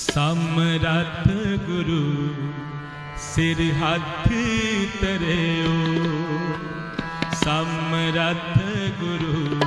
ਸਮਰੱਥ ਗੁਰੂ ਸਿਰ ਹੱਥ ਤਰਿਓ ਸਮਰੱਥ ਗੁਰੂ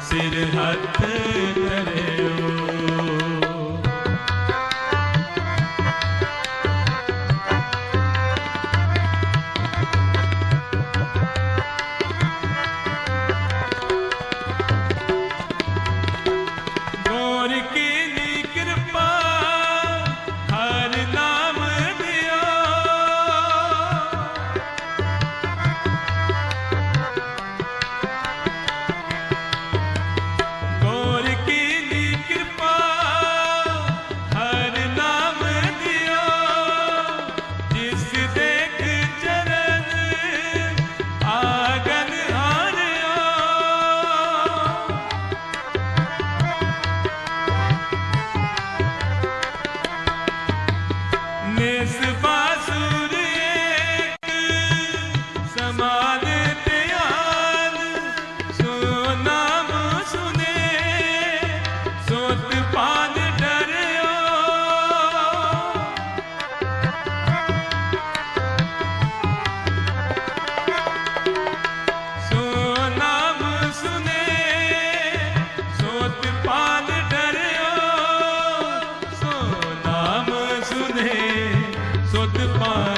ਸਿਰ ਹੱਥ ਧਰੇ good to.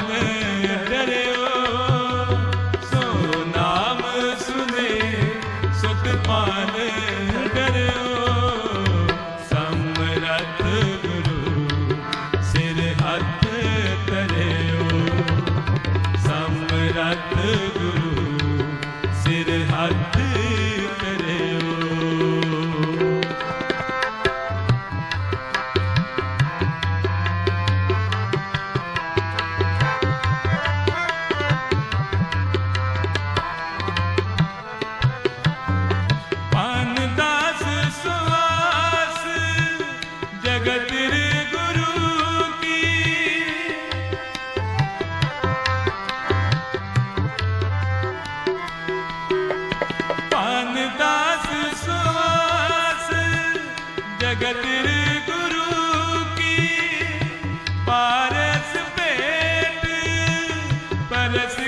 परस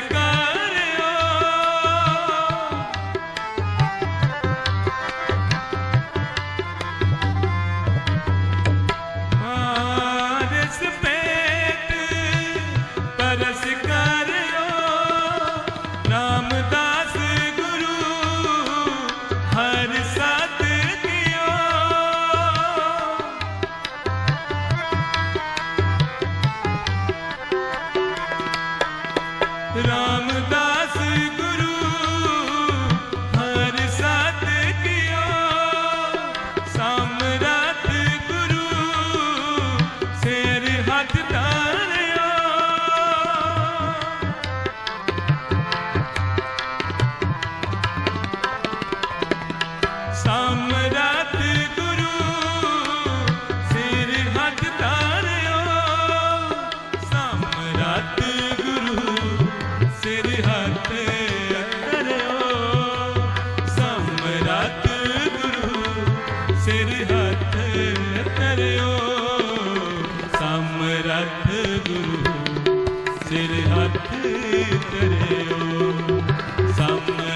राम